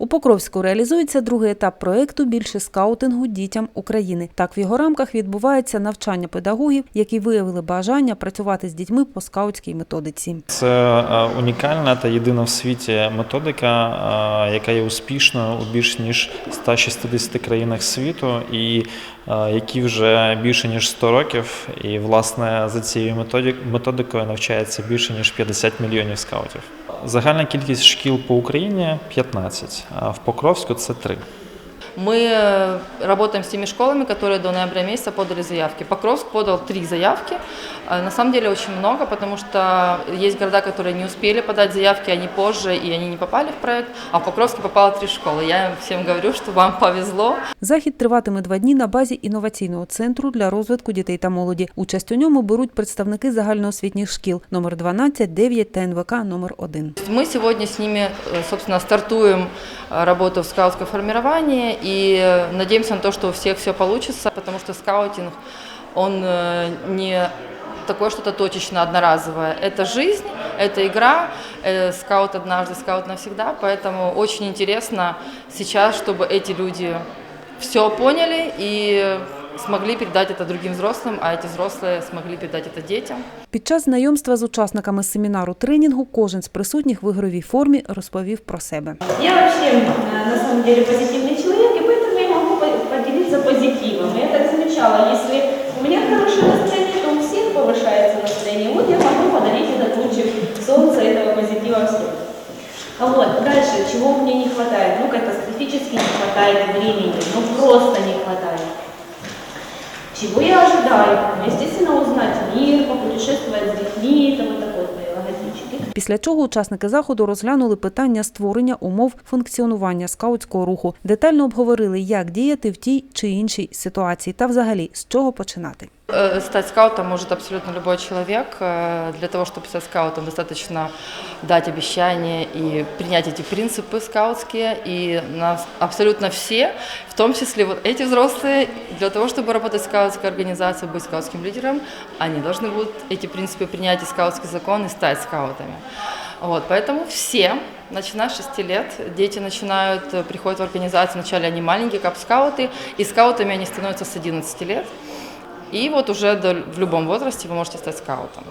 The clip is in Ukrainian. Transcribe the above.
У Покровську реалізується другий етап проекту Більше скаутингу дітям України. Так, в його рамках відбувається навчання педагогів, які виявили бажання працювати з дітьми по скаутській методиці. Це е, унікальна та єдина в світі методика, е, яка є успішною у більш ніж 160 країнах світу, і е, які вже більше ніж 100 років. І власне за цією методи- методикою навчається більше ніж 50 мільйонів скаутів. Загальна кількість шкіл по Україні 15, а в Покровську це 3. Мы э, работаем с теми школами, которые до ноября месяца подали заявки. Покровск подал три заявки. А На самом деле очень много, потому что есть города, которые не успели подать заявки, они позже, и они не попали в проект, а в Покровске попало три школы. Я всем говорю, что вам повезло. Захід триватиме два дні на базі інноваційного центру для розвитку дітей та молоді. Участь у ньому беруть представники загальноосвітніх шкіл номер 12, 9 та НВК номер 1. Мы сегодня с ними, э, собственно, стартуем э, работу в скаутском формировании и надеемся на то, что у всех все получится, потому что скаутинг, он э, не такое что-то точечно одноразовое. Это жизнь, это игра, э, скаут однажды, скаут навсегда, поэтому очень интересно сейчас, чтобы эти люди все поняли и смогли передать это другим взрослым, а эти взрослые смогли передать это детям. Під час знайомства з учасниками семінару тренінгу кожен з присутніх в ігровій формі розповів про себе. Я вообще э, на самом деле позитивный человек, и поэтому я могу по- поделиться позитивом. Я так замечала, если у меня хорошее настроение, то у всех повышается настроение. Вот я могу подарить этот лучик солнца, этого позитива всем. А вот дальше, чего мне не хватает? Ну, катастрофически не хватает времени, ну просто не хватает. Чего я ожидаю? Естественно, узнать мир, попутешествовать с детьми, там Після чого учасники заходу розглянули питання створення умов функціонування скаутського руху, детально обговорили, як діяти в тій чи іншій ситуації, та взагалі з чого починати. Э, Стать скаутом может абсолютно любой человек. Э, Для того, чтобы стать скаутом, достаточно дать обещание и принять эти принципы скаутские. И нас абсолютно все, в том числе вот эти взрослые, для того, чтобы работать в скаутской организации, быть скаутским лидером, они должны будут эти принципы принять и скаутский закон и стать скаутами. Вот, поэтому все, начиная с 6 лет, дети начинают, э, приходят в организацию, вначале они маленькие, как скауты, и скаутами они становятся с 11 лет. И вот уже в любом возрасте вы можете стать скаутом.